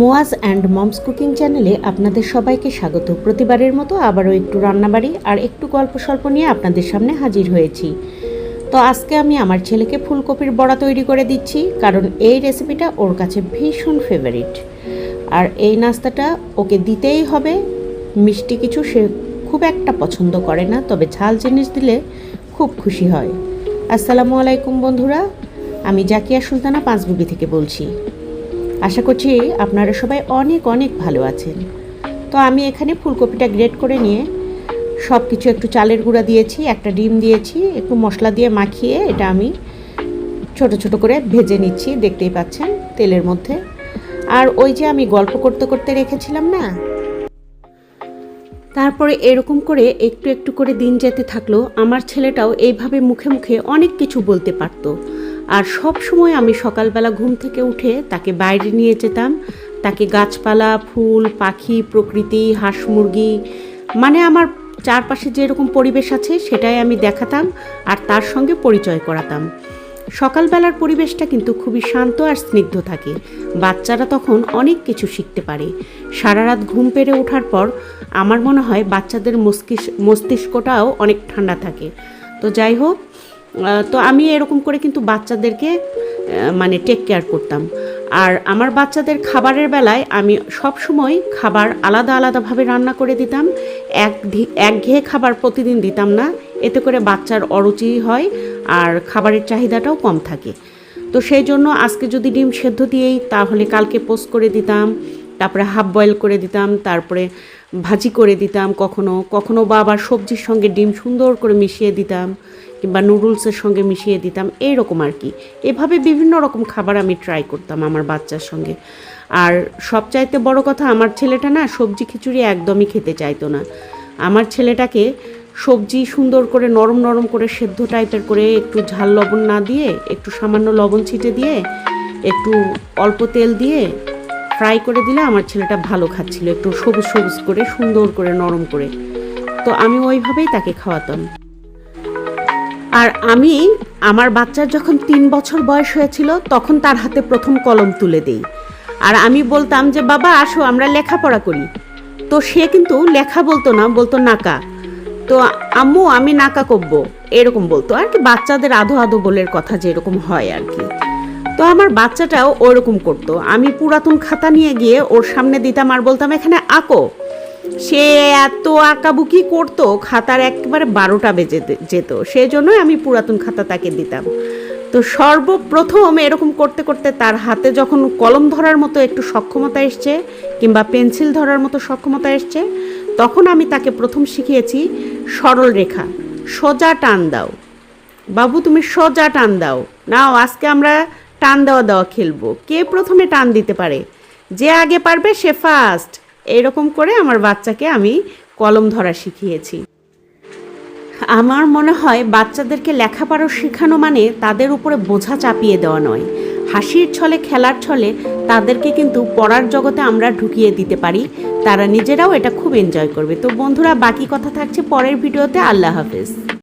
Muaz and moms cooking চ্যানেলে আপনাদের সবাইকে স্বাগত। প্রতিবারের মতো আবারও একটু রান্নাবাড়ি আর একটু গল্প স্বল্প নিয়ে আপনাদের সামনে হাজির হয়েছি। তো আজকে আমি আমার ছেলেকে ফুলকপির বড়া তৈরি করে দিচ্ছি, কারণ এই রেসিপিটা ওর কাছে ভীষণ ফেভারিট আর এই নাস্তাটা ওকে দিতেই হবে। মিষ্টি কিছু সে খুব একটা পছন্দ করে না, তবে ঝাল জিনিস দিলে খুব খুশি হয়। আসসালামু আলাইকুম বন্ধুরা, আমি জাকিয়া সুলতানা পাঁচবিবি থেকে বলছি। আশা করছি আপনারা সবাই অনেক অনেক ভালো আছেন। তো আমি এখানে ফুলকপিটা গ্রেট করে নিয়ে সব কিছু একটু চালের গুঁড়া দিয়েছি, একটা ডিম দিয়েছি, একটু মশলা দিয়ে মাখিয়ে এটা আমি ছোট ছোট করে ভেজে নিচ্ছি, দেখতেই পাচ্ছেন তেলের মধ্যে। আর ওই যে আমি গল্প করতে করতে রেখেছিলাম না? তারপরে এরকম করে একটু একটু করে দিন যেতে থাকল, আমার ছেলেটাও এইভাবে মুখে মুখে অনেক কিছু বলতে পারতো। আর সব সময় আমি সকালবেলা ঘুম থেকে উঠে তাকে বাইরে নিয়ে যেতাম। তাকে গাছপালা, ফুল, পাখি, প্রকৃতি, হাঁস মুরগি মানে আমার চারপাশে যেরকম পরিবেশ আছে সেটাই আমি দেখাতাম আর তার সঙ্গে পরিচয় করাতাম। সকালবেলার পরিবেশটা কিন্তু খুবই শান্ত আর স্নিগ্ধ থাকে। বাচ্চারা তখন অনেক কিছু শিখতে পারে। সারা রাত ঘুম পেরে ওঠার পর আমার মনে হয় বাচ্চাদের মস্তিষ্ক মস্তিষ্কটাও অনেক ঠান্ডা থাকে। তো যাই হোক তো আমি এরকম করে কিন্তু বাচ্চাদেরকে মানে টেক কেয়ার করতাম। আর আমার বাচ্চাদের খাবারের বেলায় আমি সব সময় খাবার আলাদা আলাদাভাবে রান্না করে দিতাম। এক একঘেয়ে খাবার প্রতিদিন দিতাম না। এতে করে বাচ্চার অরুচি হয় আর খাবারের চাহিদাটাও কম থাকে। তো সেই জন্য আজকে যদি ডিম সেদ্ধ দিয়েই তাহলে কালকে পোস্ট করে দিতাম, তারপরে হাফ বয়েল করে দিতাম, তারপরে ভাজি করে দিতাম কখনো কখনো বা আবার সবজির সঙ্গে ডিম সুন্দর করে মিশিয়ে দিতাম। কিংবা নুডলসের সঙ্গে মিশিয়ে দিতাম, এইরকম আর কি। এভাবে বিভিন্ন রকম খাবার আমি ট্রাই করতাম আমার বাচ্চার সঙ্গে। আর সবচাইতে বড় কথা, আমার ছেলেটা না সবজি খিচুড়ি একদমই খেতে চাইতো না। আমার ছেলেটাকে সবজি সুন্দর করে, নরম নরম করে, সেদ্ধ টাইপের করে একটু ঝাল লবণ না দিয়ে, একটু সামান্য লবণ ছিটে দিয়ে, একটু অল্প তেল দিয়ে ফ্রাই করে দিলে আমার ছেলেটা ভালো খাচ্ছিল। একটু সবুজ সবুজ করে, সুন্দর করে, নরম করে। তো আমি ওইভাবেই তাকে খাওয়াতাম। আর আমি আমার বাচ্চার যখন তিন বছর বয়স হয়েছিল, তখন তার হাতে প্রথম কলম তুলে দেই। আর আমি বলতাম যে, বাবা, আসো, আমরা লেখাপড়া করি। তো সে কিন্তু লেখা বলতো না, বলতো নাকা। তো আম্মু, আমি নাকা কব্ব এরকম বলতো। আর কি, বাচ্চাদের আধো আধো বলের কথা যেরকম হয় আর কি। তো আমার বাচ্চাটাও ওরকম করতো। আমি পুরাতন খাতা নিয়ে গিয়ে ওর সামনে দিতাম আর বলতাম, এখানে আঁকো। সে এত আঁকাবুকি করতো, খাতার একেবারে বারোটা বেজে যেত। সেই জন্যই আমি পুরাতন খাতা তাকে দিতাম। তো সর্বপ্রথম এরকম করতে করতে তার হাতে যখন কলম ধরার মতো একটু সক্ষমতা এসছে, কিংবা পেন্সিল ধরার মতো সক্ষমতা এসছে, তখন আমি তাকে প্রথম শিখিয়েছি, সরল রেখা, সোজা টান দাও। বাবু, তুমি সোজা টান দাও। নাও, আজকে আমরা টান দেওয়া দেওয়া খেলব। কে প্রথমে টান দিতে পারে? যে আগে পারবে সে ফার্স্ট এরকম করে আমার বাচ্চাকে আমি কলম ধরা শিখিয়েছি। আমার মনে হয় বাচ্চাদেরকে লেখাপড়া শেখানো মানে তাদের উপরে বোঝা চাপিয়ে দেওয়া নয়। হাসির ছলে, খেলার ছলে তাদেরকে কিন্তু পড়ার জগতে আমরা ঢুকিয়ে দিতে পারি। তারা নিজেরাও এটা খুব এনজয় করবে। তো বন্ধুরা, বাকি কথা থাকছে পরের ভিডিওতে। আল্লাহ হাফেজ।